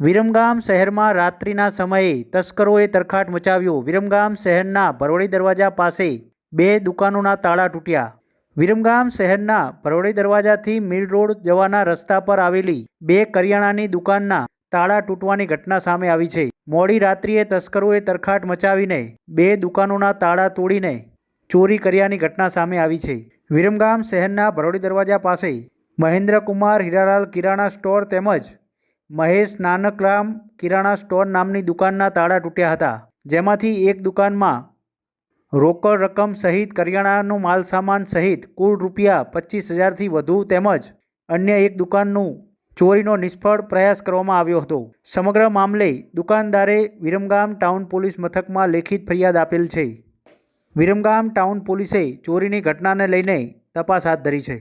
વિરમગામ શહેરમાં રાત્રિના સમયે તસ્કરોએ તરખાટ મચાવ્યો. વિરમગામ શહેરના ભરોડી દરવાજા પાસે બે દુકાનોના તાળા તૂટ્યા. વિરમગામ શહેરના ભરોડી દરવાજાથી મિલ રોડ જવાના રસ્તા પર આવેલી બે કરિયાણાની દુકાનના તાળા તૂટવાની ઘટના સામે આવી છે. મોડી રાત્રિએ તસ્કરોએ તરખાટ મચાવીને બે દુકાનોના તાળા તોડીને ચોરી કર્યાની ઘટના સામે આવી છે. વિરમગામ શહેરના ભરોડી દરવાજા પાસે મહેન્દ્રકુમાર હીરાલાલ કિરાણા સ્ટોર તેમજ મહેશ નાનકરામ કિરાણા સ્ટોર નામની દુકાનના તાળા તૂટ્યા હતા, જેમાંથી એક દુકાનમાં રોકડ રકમ સહિત કરિયાણાનો માલસામાન સહિત કુલ રૂપિયા પચીસ હજારથી વધુ તેમજ અન્ય એક દુકાનનું ચોરીનો નિષ્ફળ પ્રયાસ કરવામાં આવ્યો હતો. સમગ્ર મામલે દુકાનદારે વિરમગામ ટાઉન પોલીસ મથકમાં લેખિત ફરિયાદ આપેલ છે. વિરમગામ ટાઉન પોલીસે ચોરીની ઘટનાને લઈને તપાસ હાથ ધરી છે.